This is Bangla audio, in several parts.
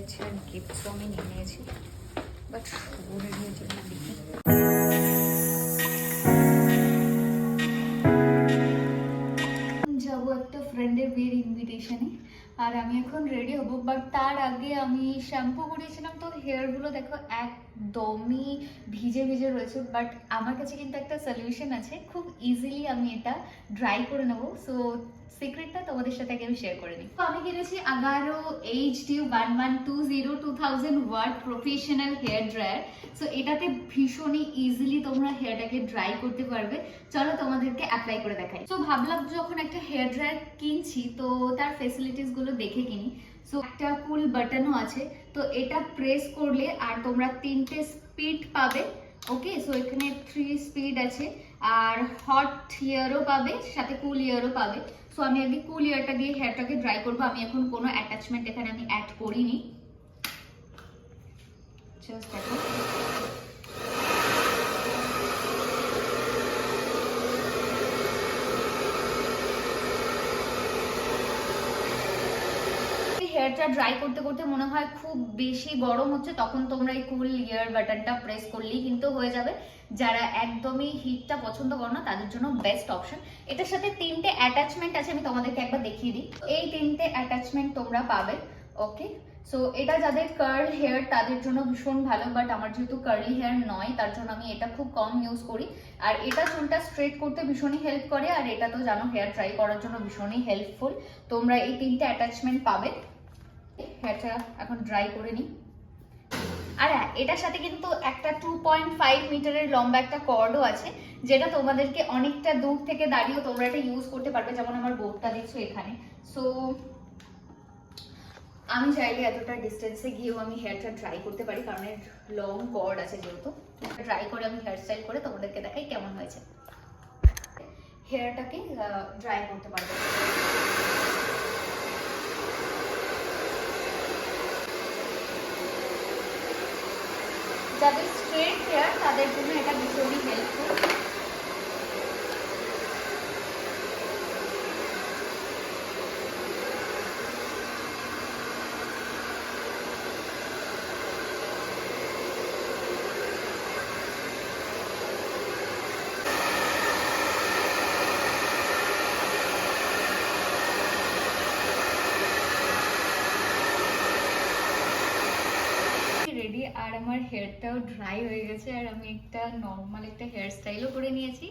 আছে আর গিফটসও আমি নিয়ে নিয়েছি। বাট গিয়ে জন্য দেখি। যাব একটা ফ্রেন্ডের বিয়ের ইনভিটেশনে আর আমি এখন রেডি হব বাট তার আগে আমি শ্যাম্পু করিয়েছিলাম, তো হেয়ারগুলো দেখো একদমই ভিজে ভিজে রয়েছে। বাট আমার কাছে কিন্তু একটা সলিউশন আছে, খুব ইজিলি আমি এটা ড্রাই করে নেব। সো সিক্রেটটা তোমাদের সাথে আমি শেয়ার করে নিই। তো আমি কিনেছি Agaro H D one one two zero two thousand watt professional hair dryer so এটাতে ভীষণই ইজিলি তোমরা হেয়ারটাকে ড্রাই করতে পারবে। চলো তোমাদেরকে অ্যাপ্লাই করে দেখাই। তো ভাবলাম যখন একটা হেয়ার ড্রায়ার কিনছি, তো তার ফেসিলিটিসগুলো দেখে কিনি। সো একটা কুল বাটনও আছে। তো এটা প্রেস করলে আর তোমরা তিনটে স্পিড পাবে। ওকে সো এখানে থ্রি স্পিড আছে। আর হট ইয়ারও পাবে, সাথে কুল ইয়ারও পাবে। সো আমি আগে কুল ইয়ারটা দিয়ে হেয়ারটাকে ড্রাই করব। আমি এখন কোনো অ্যাটাচমেন্ট এখানে আমি অ্যাড করিনি। জাস্ট দেখো। হেয়ারটা ড্রাই করতে করতে মনে হয় খুব বেশি গরম হচ্ছে, তখন তোমরা এই কুল ইয়ার বাটনটা প্রেস করলেই কিন্তু হয়ে যাবে। যারা একদমই হিটটা পছন্দ করো না, তাদের জন্য বেস্ট অপশন এটার সাথে তিনটে অ্যাটাচমেন্ট আছে, আমি তোমাদেরকে একবার দেখিয়ে দিই। এই তিনটে অ্যাটাচমেন্ট তোমরা পাবে ওকে সো এটা যাদের কার্ল হেয়ার তাদের জন্য ভীষণ ভালো বাট আমার যেহেতু কার্লি হেয়ার নয়, তার জন্য আমি এটা খুব কম ইউজ করি। আর এটা চুলটা স্ট্রেট করতে ভীষণই হেল্প করে, আর এটা তো জানো হেয়ার ট্রাই করার জন্য ভীষণই হেল্পফুল তোমরা এই তিনটে অ্যাটাচমেন্ট পাবে। হেয়ারটা এখন ড্রাই করে নিই। আর হ্যাঁ এটার সাথে কিন্তু একটা টু পয়েন্ট ফাইভ মিটারের লম্বা একটা কর্ডও আছে, যেটা তোমাদেরকে অনেকটা দূর থেকে দাঁড়িয়েও তোমরা এটা ইউজ করতে পারবে, যেমন আমার বোর্ডটা দিচ্ছ এখানে। সো আমি চাইলে এতটা ডিস্টেন্সে গিয়েও আমি হেয়ারটা ড্রাই করতে পারি, কারণ এর লং কর্ড আছে যেহেতু। ড্রাই করে আমি হেয়ার স্টাইল করে তোমাদেরকে দেখাই কেমন হয়েছে। হেয়ারটাকে ড্রাই করতে পারব। যাদের স্ট্রেট হেয়ার তাদের জন্য এটা ভীষণই হেল্পফুল রেডি আর আমার হেয়ারটাও ড্রাই হয়ে গেছে আর আমি একটা নর্মাল একটা হেয়ার স্টাইলও করে নিয়েছি।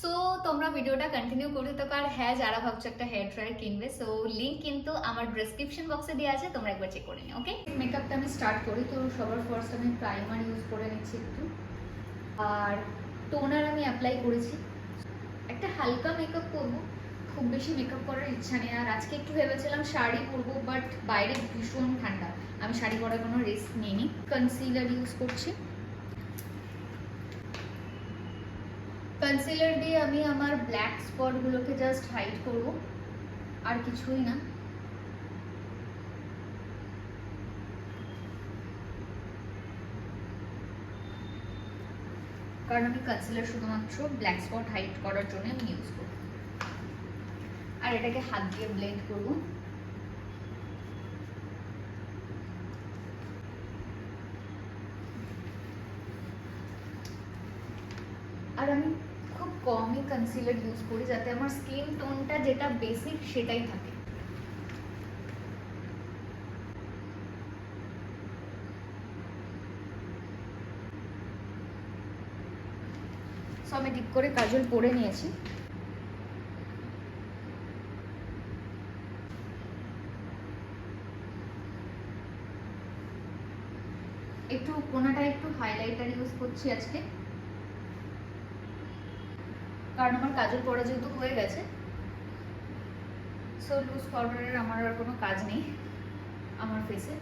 সো তোমরা ভিডিওটা কন্টিনিউ করতে থাকো। আর হ্যাঁ যারা ভাবছ একটা হেয়ার ড্রায়ার কিনবে সো লিঙ্ক কিন্তু আমার ডেসক্রিপশন বক্সে দেওয়া আছে, তোমরা একবার চেক করে নিও ওকে মেকআপটা আমি স্টার্ট করি, তো সবার ফার্স্ট আমি প্রাইমার ইউজ করে নিচ্ছি একটু। আর টোনার আমি অ্যাপ্লাই করেছি। একটা হালকা মেকআপ করব। বেশি মেকআপ করার ইচ্ছা নেই। আর আজকে একটু ভেবেছিলাম শাড়ি পরবো বাট বাইরে ভীষণ ঠান্ডা। আমি শাড়ি পরার কোনো রিস্ক নিইনি। কনসিলার ইউজ করছি। কনসিলার দিয়ে আমি আমার ব্ল্যাক স্পটগুলোকে জাস্ট হাইড করব। আর কিছুই না। কারণ আমি কনসিলার শুধুমাত্র ব্ল্যাক স্পট হাইড করার জন্য আমি ইউজ করব। আর এটাকে হাত দিয়ে ব্লেন্ড করব। আর আমি খুব কমই কনসিলার ইউজ করি যাতে আমার স্কিন টোনটা যেটা বেসিক সেটাই থাকে। সো আমি ডিপ করে কাজল পরে নিয়েছি একটু কোনাটা একটু হাইলাইটার ইউজ করছি আজকে। কারণ আমার কাজল পড়া যেহেতু হয়ে গেছে সো লুজ পাউডারের আমার আর কোনো কাজ নেই আমার ফেসে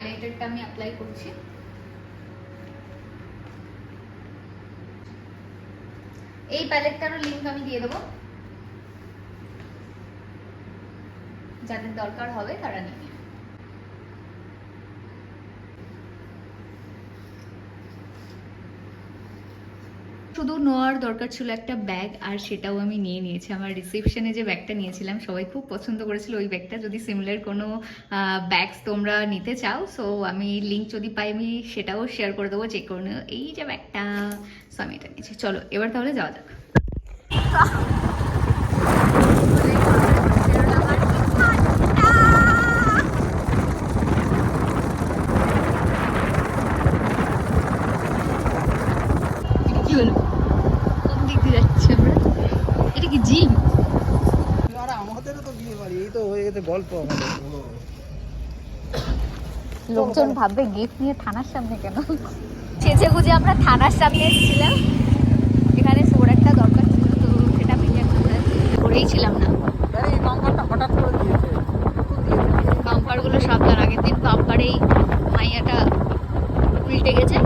হাইলাইটারটা আমি অ্যাপ্লাই করছি। এই প্যালেটটারও লিংক আমি দিয়ে দেবো। যাদের দরকার হবে তারা নেবে। শুধু নেওয়ার দরকার ছিল একটা ব্যাগ, আর সেটাও আমি নিয়ে নিয়েছি। আমার রিসেপশনে যে ব্যাগটা নিয়েছিলাম, সবাই খুব পছন্দ করেছিল ওই ব্যাগটা। যদি সিমিলার কোনো ব্যাগস তোমরা নিতে চাও সো আমি লিঙ্ক যদি পাই, আমি সেটাও শেয়ার করে দেবো। যে কোনো, এই যে ব্যাগটা সো আমি এটা নিয়েছি। চলো, এবার তাহলে যাওয়া যাক এটা কি হলো? কোন দিক দিয়ে যাচ্ছি আমরা? এটা কি জিম? আর আমাদেরও তো বিয়ে বাড়ি এই তো হয়ে গেছে গল্প লোকজন ভাববে গেট নিয়ে থানার সামনে কেন? চেঁচে গুজে আমরা থানার সামনে এসেছিলাম। এখানে সোর একটা দরকার ছিল তো সেটা আমি একটা করে করেই ছিলাম না। আরে বাম্পারটা হঠাৎ করে দিয়েছে। বাম্পারগুলো সাবধান আগের দিন বাম্পারেই মাইয়াটা উল্টে গেছে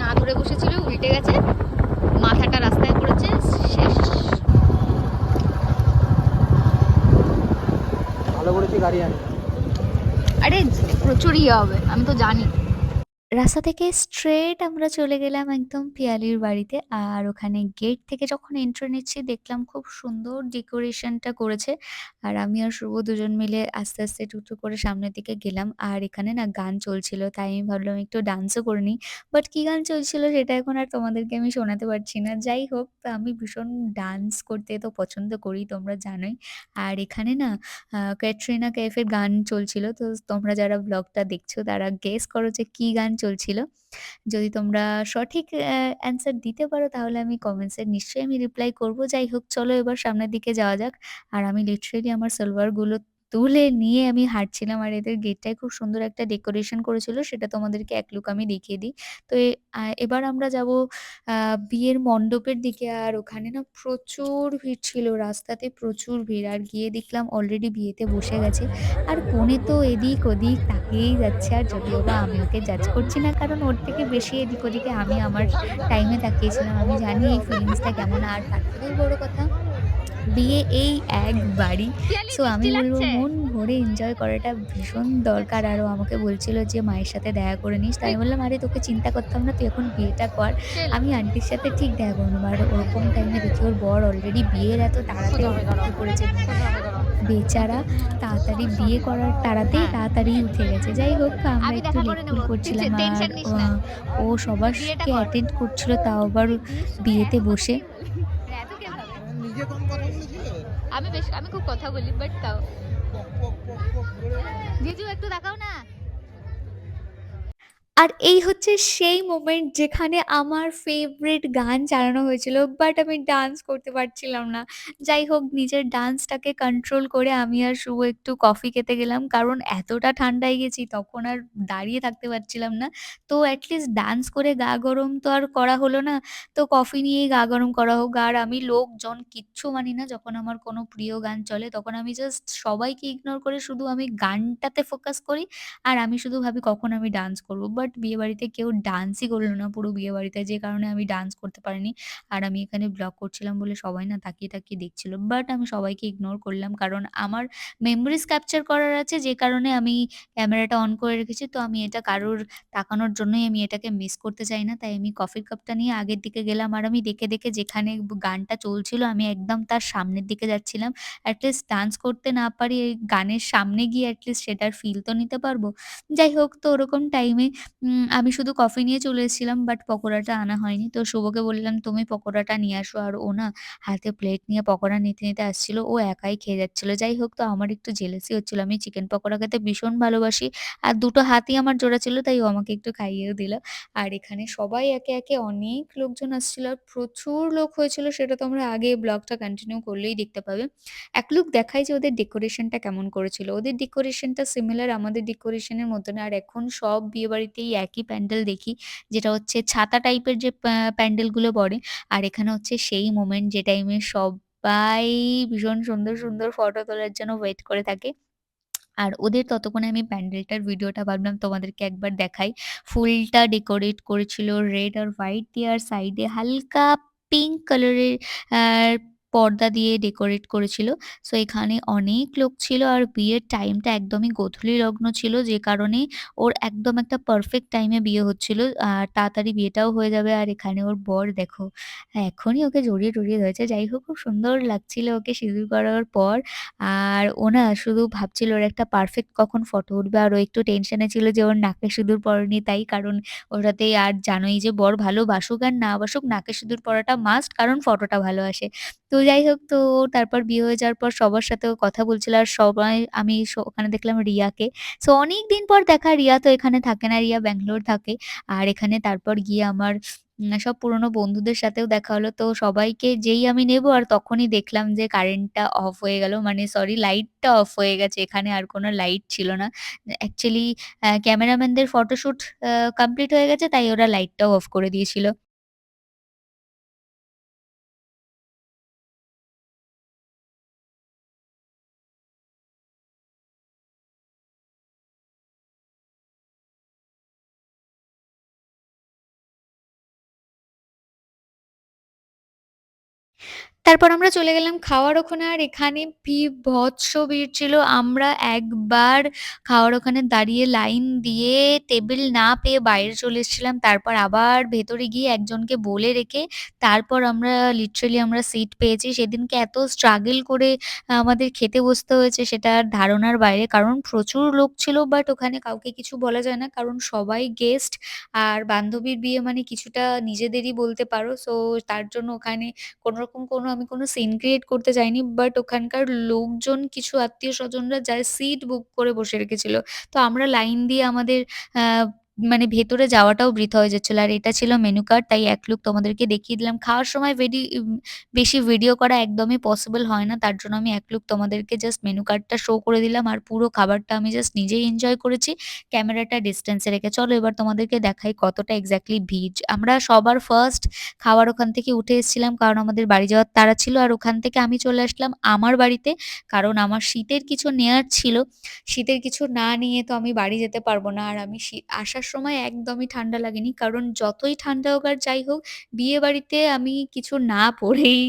না ধরে বসেছিল উল্টে গেছে মাথাটা রাস্তায় পড়েছে শেষ ভালো করেছি গাড়ি আনি আরে প্রচুর ইয়ে হবে আমি তো জানি। রাস্তা থেকে স্ট্রেট আমরা চলে গেলাম একদম পিয়ালির বাড়িতে। আর ওখানে গেট থেকে যখন এন্ট্রি নিচ্ছি, দেখলাম খুব সুন্দর ডেকোরেশনটা করেছে। আর আমি আর শুভ দুজন মিলে আস্তে আস্তে টুটু করে সামনের দিকে গেলাম। আর এখানে না গান চলছিল, তাই আমি ভাবলাম একটু ডান্সও করে নিই। বাট কী গান চলছিল সেটা এখন আর তোমাদেরকে আমি শোনাতে পারছি না। যাই হোক, আমি ভীষণ ডান্স করতে তো পছন্দ করি, তোমরা জানোই। আর এখানে না ক্যাটরিনা কাইফের গান চলছিল। তো তোমরা যারা ব্লগটা দেখছ, তারা গেস করো যে কি গান চলছিল যদি তোমরা সঠিক অ্যান্সার দিতে পারো তাহলে আমি কমেন্টসে নিশ্চয়ই আমি রিপ্লাই করব। যাই হোক, চলো এবার সামনের দিকে যাওয়া যাক। আর আমি লিটারেলি আমার সালোয়ারগুলো তুলে নিয়ে আমি হাঁটছিলাম আর এদের গেটটায় খুব সুন্দর একটা ডেকোরেশন করেছিল, সেটা তোমাদেরকে এক লুক আমি দেখিয়ে দিই। তো এবার আমরা যাব বিয়ের মণ্ডপের দিকে আর ওখানে না প্রচুর ভিড় ছিল, রাস্তাতে প্রচুর ভিড়। আর গিয়ে দেখলাম অলরেডি বিয়েতে বসে গেছে। আর কোণে তো এদিক ওদিক তাকিয়েই যাচ্ছে, আর যদিও বা আমি ওকে জাজ করছি না, কারণ ওর থেকে বেশি এদিক ওদিকে আমি আমার টাইমে তাকিয়েছিলাম। আমি জানি এই ফিলিংসটা কেমন, আর তার থেকেও বড় কথা বিয়ে এই একবারই সো আমি বলব মন ভরে এনজয় করাটা ভীষণ দরকার। আরও আমাকে বলছিল যে মায়ের সাথে দেখা করে নিস। তাই বললাম আরে তোকে চিন্তা করতাম না তুই এখন বিয়েটা কর। আমি আন্টির সাথে ঠিক দেখা করলাম আর ওরকম টাইমে দেখি ওর বর অলরেডি বিয়ের এত তাড়াতাড়ি পড়েছে বেচারা তাড়াতাড়ি বিয়ে করার তাড়াতেই তাড়াতাড়ি উঠে গেছে। যাই হোক আমরা একটু লেটফুল করছিলাম আর ও সবারকে বিয়েটা কর। অ্যাটেন্ড করছিল তাও আবার বিয়েতে বসে। আমি বেশ আমি খুব কথা বলি বাট তাও করে। জিজু একটু দেখাও না? আর এই হচ্ছে সেই মোমেন্ট যেখানে আমার ফেভারিট গান চালানো হয়েছিল বাট আমি ডান্স করতে পারছিলাম না। যাই হোক, নিজের ডান্সটাকে কন্ট্রোল করে আমি আর শুভ একটু কফি খেতে গেলাম, কারণ এতটা ঠান্ডায় গেছি, তখন আর দাঁড়িয়ে থাকতে পারছিলাম না। তো অ্যাটলিস্ট ডান্স করে গা গরম তো আর করা হলো না। তো কফি নিয়েই গা গরম করা হোক। আর আমি লোকজন কিচ্ছু মানি না, যখন আমার কোনো প্রিয় গান চলে, তখন আমি জাস্ট সবাইকে ইগনোর করে শুধু আমি গানটাতে ফোকাস করি, আর আমি শুধু ভাবি কখন আমি ডান্স করব। বাট বিয়েবাড়িতে কেউ ডান্সই করল না পুরো বিয়েবাড়িতে যে কারণে আমি ডান্স করতে পারিনি। আর আমি এখানে ব্লগ করছিলাম বলে সবাই না তাকিয়ে, তাকিয়ে দেখছিল। বাট আমি সবাইকে ইগনোর করলাম কারণ আমার মেমোরিজ ক্যাপচার করার আছে যে কারণে আমি ক্যামেরাটা অন করে রেখেছি। তো আমি এটা কারোর তাকানোর জন্যই আমি এটাকে মিস করতে চাই না। তাই আমি কফির কাপটা নিয়ে আগের দিকে গেলাম আর আমি দেখে, দেখে যেখানে গানটা চলছিল আমি একদম তার সামনের দিকে যাচ্ছিলাম। এটলিস্ট ডান্স করতে না পারি এই গানের সামনে গিয়ে এটলিস্ট সেটার ফিল তো নিতে পারব। যাই হোক তো ওরকম টাইমে উম আমি শুধু কফি নিয়ে চলে এসেছিলাম বাট পকোড়াটা আনা হয়নি। তো শুভকে বললাম, "তুমি পকোড়াটা নিয়ে আসো।" আর ও না হাতে প্লেট নিয়ে পকোড়া নিতে, নিতে আসছিল। ও একাই খেয়ে যাচ্ছিল। যাই হোক তো আমার একটু জেলাসি হচ্ছিল। আমি চিকেন পকোড়া খেতে ভীষণ ভালোবাসি। আর দুটো হাতই আমার জোড়া ছিল তাই ও আমাকে একটু খাইয়েও দিল। আর এখানে সবাই একে, একে অনেক লোকজন আসছিল। আর প্রচুর লোক হয়েছিল সেটা তোমরা আগে ব্লগটা কন্টিনিউ করলেই দেখতে পাবে। এক লুক দেখাই যে ওদের ডেকোরেশনটা কেমন করেছিল। ওদের ডেকোরেশনটা সিমিলার আমাদের ডেকোরেশনের মতন। আর এখন সব বিয়েবাড়িতেই একই প্যান্ডেল দেখি। যেটা হচ্ছে ছাতা টাইপের যে প্যা প্যান্ডেলগুলো পড়ে। আর এখানে হচ্ছে সেই মোমেন্ট যে টাইমে সবাই ভীষণ সুন্দর, সুন্দর ফটো তোলার জন্য ওয়েট করে থাকে। আর ওদের ততক্ষণে আমি প্যান্ডেলটার ভিডিওটা ভাবলাম তোমাদেরকে একবার দেখাই। ফুলটা ডেকোরেট করেছিল রেড আর হোয়াইট দিয়ে আর সাইডে হালকা পিঙ্ক কালারের পর্দা দিয়ে ডেকোরেট করেছিল। সো এখানে অনেক লোক ছিল আর বিয়ের টাইমটা একদমই গোধূলি লগ্ন ছিল, যে কারণে ওর একদম একটা পারফেক্ট টাইমে বিয়ে হচ্ছিল। আর তাড়াতাড়ি বিয়েটাও হয়ে যাবে আর এখানে ওর বর দেখো, এখনই ওকে জড়িয়ে টড়িয়ে ধরেছে। যাই হোক, খুব সুন্দর লাগছিল ওকে সিঁদুর করার পর। আর ও না শুধু ভাবছিল ওর একটা পারফেক্ট কখন ফটো উঠবে, আর ও একটু টেনশনে ছিল যে ওর নাকে সিঁদুর পরেনি তাই। কারণ ওটাতে আর জানোই যে বর ভালো বাসুক আর না বাসুক, নাকে সিঁদুর পরাটা মাস্ট কারণ ফটোটা ভালো আসে। তো যাই হোক তো তারপর বিয়ে হয়ে যাওয়ার পর সবার সাথে ও কথা বলছিল আর সবাই আমি ওখানে দেখলাম রিয়াকে। সো অনেক দিন পর দেখা রিয়া তো এখানে থাকে না, রিয়া ব্যাঙ্গালোর থাকে। আর এখানে তারপর গিয়ে আমার সব পুরনো বন্ধুদের সাথেও দেখা হলো। তো সবাইকে যেই আমি নেব আর তখনই দেখলাম যে কারেন্টটা অফ হয়ে গেল। মানে সরি লাইটটা অফ হয়ে গেছে। এখানে আর কোনো লাইট ছিল না। অ্যাকচুয়ালি ক্যামেরাম্যানদের ফটোশ্যুট কমপ্লিট হয়ে গেছে তাই ওরা লাইটটাও অফ করে দিয়েছিল। তারপর আমরা চলে গেলাম খাওয়ার ওখানে, আর এখানে বীভৎস ভিড় ছিল। আমরা একবার খাওয়ার ওখানে দাঁড়িয়ে লাইন দিয়ে টেবিল না পেয়ে বাইরে চলে এসেছিলাম। তারপর আবার ভেতরে গিয়ে একজনকে বলে রেখে তারপর আমরা লিটারেলি আমরা সিট পেয়েছি। সেদিনকে এত স্ট্রাগল করে আমাদের খেতে বসতে হয়েছে সেটা ধারণার বাইরে। কারণ প্রচুর লোক ছিল বাট ওখানে কাউকে কিছু বলা যায় না। কারণ সবাই গেস্ট আর বান্ধবীর বিয়ে মানে কিছুটা নিজেদেরই বলতে পারো। সো তার জন্য ওখানে কোনোরকম কোনো আমি কোনো সিন ক্রিয়েট করতে যাইনি বাট ওখানকার লোকজন, কিছু আত্মীয় স্বজনরা যায় সিট বুক করে বসে রেখেছিল। তো আমরা লাইন দিয়ে আমাদের মানে ভেতরে যাওয়াটাও বৃথা হয়ে যাচ্ছিল। আর এটা ছিল মেনু কার্ড তাই এক লুক তোমাদেরকে দেখিয়ে দিলাম। খাওয়ার সময় ভেডি বেশি ভিডিও করা একদমই পসিবল হয় না। তার জন্য আমি এক লুক তোমাদেরকে জাস্ট মেনু কার্ডটা শো করে দিলাম। আর পুরো খাবারটা আমি জাস্ট নিজেই এনজয় করেছি। ক্যামেরাটা ডিসট্যান্স রেখে। চলো এবার তোমাদেরকে দেখাই কতটা এক্সাক্টলি ভিড়। আমরা সবার ফার্স্ট খাওয়ার ওখান থেকে উঠে এসেছিলাম, কারণ আমাদের বাড়ি যাওয়ার তাড়া ছিল। আর ওখান থেকে আমি চলে আসলাম আমার বাড়িতে। কারণ আমার শীতের কিছু নেয়ার ছিল। শীতের কিছু না নিয়ে তো আমি বাড়ি যেতে পারব না। আর আমি শী, আসার সময় একদমই ঠান্ডা লাগেনি। কারণ যতই ঠান্ডা হোক আর যাই হোক বিয়েবাড়িতে আমি কিছু না পরেই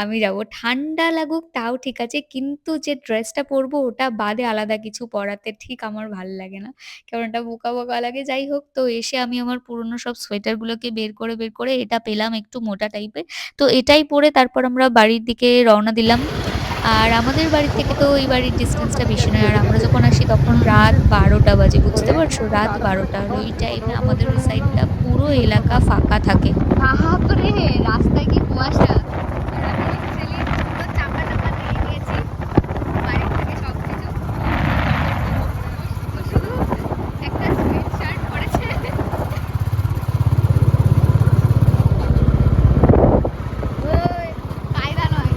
আমি যাব। ঠান্ডা লাগুক তাও ঠিক আছে। কিন্তু যে ড্রেসটা পরবো ওটা বাদে আলাদা কিছু পরাতে ঠিক আমার ভালো লাগে না। কারণ একটা বোকা, বোকা লাগে। যাই হোক তো এসে আমি আমার পুরনো সব সোয়েটার গুলোকে বের করে, বের করে এটা পেলাম একটু মোটা টাইপের। তো এটাই পরে তারপর আমরা বাড়ির দিকে রওনা দিলাম। আর আমাদের বাড়ি থেকে তো এই বাড়ির ডিস্টেন্সটা বেশি নয়। আর আমরা যখন আসি তখন রাত ১২টা বাজে। বুঝতে পারছ? রাত ১২টা আর ওই টাইমে আমাদের ওই সাইডটা পুরো এলাকা ফাঁকা থাকে। বাপরে! রাস্তায় কি কুয়াশা। আর আমি লিটারেলি পুরো চাপা-টাপা নিয়ে নিয়েছি। বাড়ি থেকে সবকিছু। ও শুধু একটা সোয়েট শার্ট পরেছে। ওই কায়দা নয়।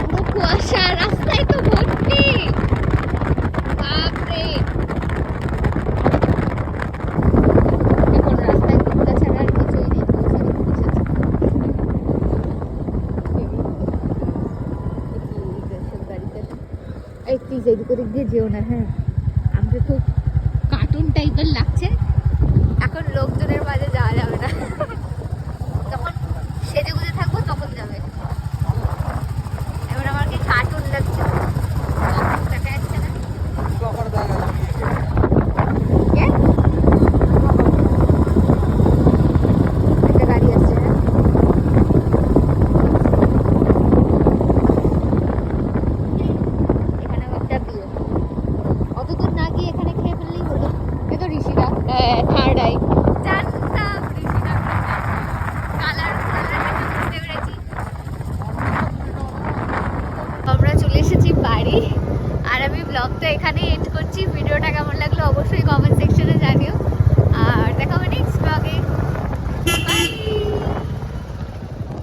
পুরো কুয়াশা রাস্তায় তো ভর্তি বাপরে এখন রাস্তায় কুত্তা ছাড়া আর কিছুই নেই পৌঁছে পৌঁছেছি এই প্লিজ এদিক ওদিক দিয়ে যেও না হ্যাঁ। আমাকে খুব কার্টুন টাইপের লাগছে। এখন লোকজনের মাঝে যাওয়া যাবে না।